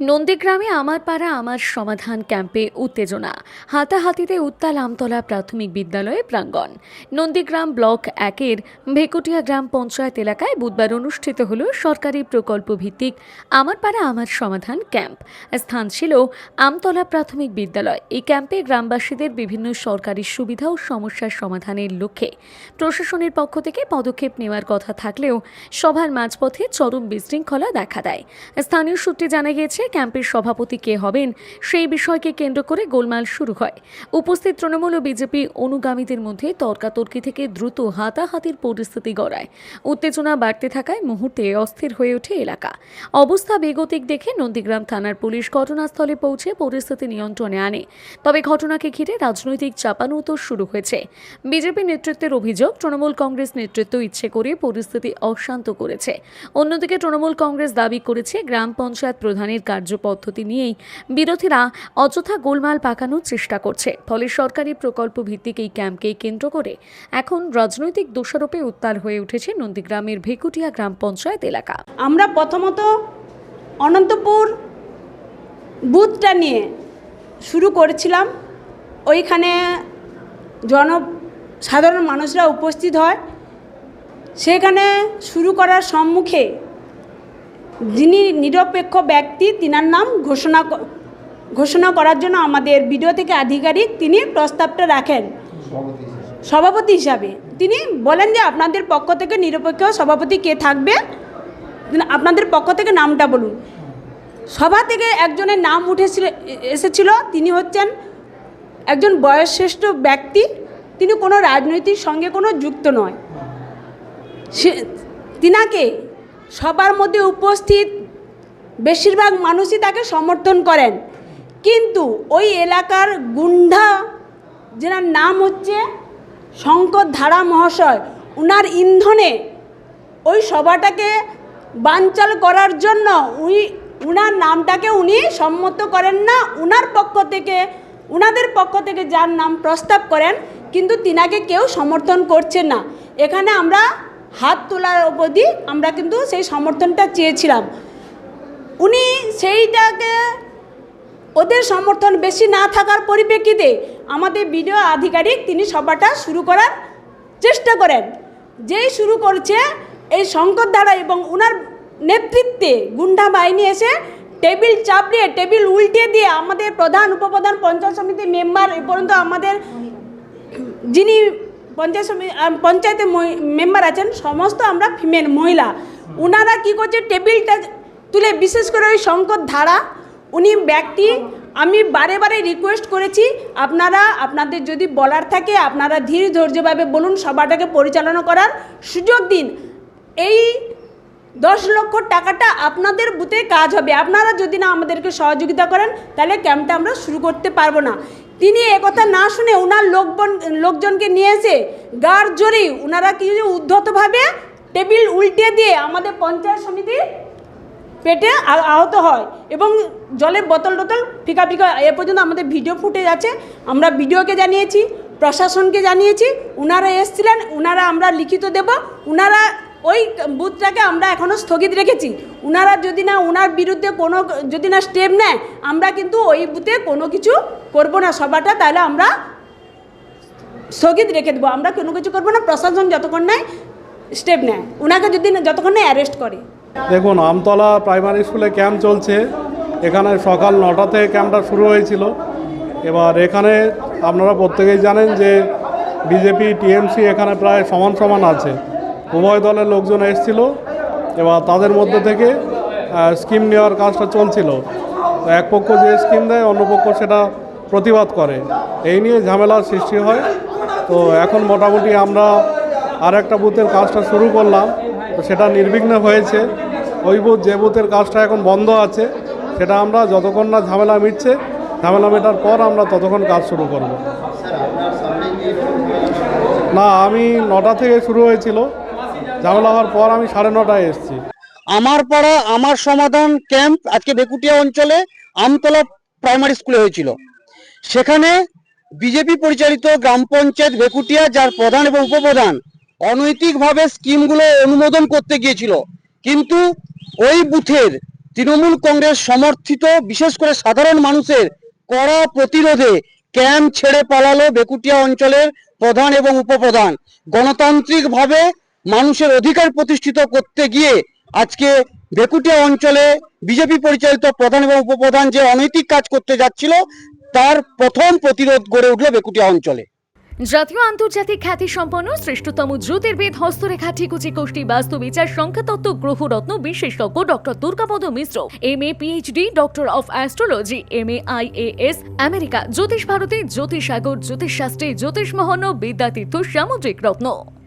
নন্দীগ্রামে আমার পাড়া, আমার সমাধান ক্যাম্পে উত্তেজনা। হাতাহাতিতে উত্তাল আমতলা প্রাথমিক বিদ্যালয়ে প্রাঙ্গণ। নন্দীগ্রাম ব্লক একের ভেকুটিয়া গ্রাম পঞ্চায়েত এলাকায় বুধবার অনুষ্ঠিত হল সরকারি প্রকল্প ভিত্তিক আমার পাড়া, আমার সমাধান ক্যাম্প। স্থান ছিল আমতলা প্রাথমিক বিদ্যালয়। এই ক্যাম্পে গ্রামবাসীদের বিভিন্ন সরকারি সুবিধা ও সমস্যার সমাধানের লক্ষ্যে প্রশাসনের পক্ষ থেকে পদক্ষেপ নেওয়ার কথা থাকলেও সভার মাঝপথে চরম বিশৃঙ্খলা দেখা দেয়। স্থানীয় সূত্রে জানা গিয়েছে ক্যাম্পের সভাপতি কে হবেন সেই বিষয়কে কেন্দ্র করে গোলমাল শুরু হয়। উপস্থিত তৃণমূল ও বিজেপি অনুগামীদের মধ্যে তর্কাতর্কি থেকে দ্রুত হাতাহাতির পরিস্থিতি গড়ায়। উত্তেজনা বাড়তে থাকায় মুহূর্তে অস্থির হয়ে ওঠে এলাকা। অবস্থা বেগতিক দেখে নন্দীগ্রাম থানার পুলিশ ঘটনাস্থলে পৌঁছে পরিস্থিতি নিয়ন্ত্রণে আনে। তবে ঘটনাকে ঘিরে রাজনৈতিক চাপানুতর শুরু হয়েছে। বিজেপি নেতৃত্বের অভিযোগ, তৃণমূল কংগ্রেস নেতৃত্ব ইচ্ছে করে পরিস্থিতি অশান্ত করেছে। অন্যদিকে তৃণমূল কংগ্রেস দাবি করেছে, গ্রাম পঞ্চায়েত প্রধানের কার্যপদ্ধতি নিয়েই বিরোধীরা অযথা গোলমাল পাকানোর চেষ্টা করছে। ফলে সরকারি প্রকল্প ভিত্তিক এই ক্যাম্পকে কেন্দ্র করে এখন রাজনৈতিক দোষারোপে উত্তাল হয়ে উঠেছে নন্দীগ্রামের ভেকুটিয়া গ্রাম পঞ্চায়েত এলাকা। আমরা প্রথমত অনন্তপুর বুথটা নিয়ে শুরু করেছিলাম। ওইখানে জন সাধারণ মানুষরা উপস্থিত হয়। সেখানে শুরু করার সম্মুখে যিনি নিরপেক্ষ ব্যক্তি তিনার নাম ঘোষণা ঘোষণা করার জন্য আমাদের বিডিও থেকে আধিকারিক তিনি প্রস্তাবটা রাখেন। সভাপতি হিসাবে। তিনি বলেন যে আপনাদের পক্ষ থেকে নিরপেক্ষ সভাপতি কে থাকবে? আপনাদের পক্ষ থেকে নামটা বলুন। সভা থেকে একজনের নাম উঠেছিল এসেছিল তিনি হচ্ছেন একজন বয়সশ্রেষ্ঠ ব্যক্তি। তিনি কোনো রাজনৈতিক সঙ্গে কোনো যুক্ত নয়। সে তিনাকে সবার মধ্যে উপস্থিত বেশিরভাগ মানুষই তাকে সমর্থন করেন। কিন্তু ওই এলাকার গুন্ডা, যেনার নাম হচ্ছে শঙ্কর ধারা মহাশয়, উনার ইন্ধনে ওই সভাটাকে বানচাল করার জন্য উনি, উনার নামটাকে উনি সম্মত করেন না। উনার পক্ষ থেকে, উনাদের পক্ষ থেকে যার নাম প্রস্তাব করেন, কিন্তু তিনাকে কেউ সমর্থন করছে না। এখানে আমরা হাত তোলার অবধি আমরা কিন্তু সেই সমর্থনটা চেয়েছিলাম। উনি সেইটাকে, ওদের সমর্থন বেশি না থাকার পরিপ্রেক্ষিতে আমাদের বিডিও আধিকারিক তিনি সভাটা শুরু করার চেষ্টা করেন। যেই শুরু করছে, এই শঙ্কর দ্বারা এবং ওনার নেতৃত্বে গুন্ডা বাহিনী এসে টেবিল চাপড়িয়ে, টেবিল উল্টে দিয়ে আমাদের প্রধান উপপ্রধান পঞ্চায়েত সমিতির মেম্বার এ পর্যন্ত আমাদের যিনি পঞ্চায়েত সমি- আহ, পঞ্চায়েতে মেম্বার আছেন সমস্ত আমরা ফিমেল মহিলা। ওনারা কি করছে টেবিলটা তুলে বিশেষ করে ওই শঙ্কর ধারা উনি ব্যক্তি আমি বারে বারে রিকোয়েস্ট করেছি আপনারা আপনাদের যদি বলার থাকে আপনারা ধীর ধৈর্যভাবে বলুন সভাটাকে পরিচালনা করার সুযোগ দিন। এই দশ লক্ষ টাকাটা আপনাদের বুথে কাজ হবে। আপনারা যদি না আমাদেরকে সহযোগিতা করেন তাহলে ক্যাম্পটা আমরা শুরু করতে পারব না। তিনি একথা না শুনে ওনার লোকবন, লোকজনকে নিয়ে এসে গার জোরে ওনারা কি উদ্ধতভাবে টেবিল উল্টে দিয়ে আমাদের পঞ্চায়েত সমিতির পেটে আহত হয় এবং জলের বোতল টোতল ফিকা ফিকা এ পর্যন্ত আমাদের ভিডিও ফুটেজ আছে। আমরা ভিডিওকে জানিয়েছি, প্রশাসনকে জানিয়েছি ওনারা এসছিলেন ওনারা আমরা লিখিত দেব, উনারা ওই বুথটাকে আমরা এখনও স্থগিত রেখেছি। উনারা যদি না ওনার বিরুদ্ধে কোনো, যদি না স্টেপ নেয়, আমরা কিন্তু ওই বুথে কোনো কিছু করব না। সভাটা তাহলে আমরা স্থগিত রেখে দেবো। আমরা কোনো কিছু করব না, প্রশাসন যতক্ষণ নেয় স্টেপ নেয়। ওনাকে যদি যতক্ষণ না অ্যারেস্ট করে। দেখুন, আমতলা প্রাইমারি স্কুলে ক্যাম্প চলছে। এখানে সকাল নটা থেকে ক্যাম্পটা শুরু হয়েছিল। এবার এখানে আপনারা প্রত্যেকেই জানেন যে বিজেপি, টিএমসি এখানে প্রায় সমান সমান আছে। উভয় দলের লোকজন এসেছিল এবার তাদের মধ্যে থেকে স্কিম নেওয়ার কাজটা চলছিল। এক পক্ষ যে স্কিম দেয়, অন্য পক্ষ সেটা প্রতিবাদ করে। এই নিয়ে ঝামেলার সৃষ্টি হয়। তো এখন মোটামুটি আমরা আর একটা বুথের কাজটা শুরু করলাম। তো সেটা নির্বিঘ্ন হয়েছে। ওই বুথ, যে বুথের কাজটা এখন বন্ধ আছে, সেটা আমরা যতক্ষণ না ঝামেলা মিটছে, ঝামেলা মেটার পর আমরা ততক্ষণ কাজ শুরু করব। না, আমি নটা থেকে শুরু হয়েছিল। ঝামেলা হওয়ার পর আমি সাড়ে নটায় এসেছি। আমার পাড়া, আমার সমাধান ক্যাম্প আজকে বেকুটিয়া অঞ্চলে আমতলা প্রাইমারি স্কুলে হয়েছিল। সেখানে বিজেপি পরিচালিত গ্রাম পঞ্চায়েত বেকুটিয়া, যার প্রধান এবং উপপ্রধান, অনৈতিকভাবে স্কিমগুলো অনুমোদন করতে গিয়েছিল। কিন্তু ওই বুথের তৃণমূল কংগ্রেস সমর্থিত বিশেষ করে সাধারণ মানুষের কড়া প্রতিরোধে ক্যাম্প ছেড়ে পালালো বেকুটিয়া অঞ্চলের প্রধান এবং উপপ্রধান। গণতান্ত্রিকভাবে মানুষের অধিকার প্রতিষ্ঠিত করতে গিয়ে আজকে বেকুটিয়া অঞ্চলে বিজেপি পরিচালিত প্রধান এবং উপপ্রধান যে অনৈতিক কাজ করতে যাচ্ছিল, তার প্রথম প্রতিরোধ গড়ে উঠল বেকুটিয়া অঞ্চলে। জাতীয় আন্তর্জাতিক খ্যাতি সম্পন্ন শ্রেষ্ঠতম জ্যোতির্বিদ হস্তরেখা ঠিকুচি কোষ্ঠী বাস্তু বিচার সংখ্যাতত্ত্ব গ্রহরত্ন বিশেষজ্ঞ doctor Durgapada Mishra M A PhD, doctor of astrology M A IAS, America, জ্যোতিষ ভারতী জ্যোতিষ সাগর জ্যোতিষ শাস্ত্রী জ্যোতিষ মহন্ন বিদ্যাতীর্থ, সামুদ্রিক রত্ন।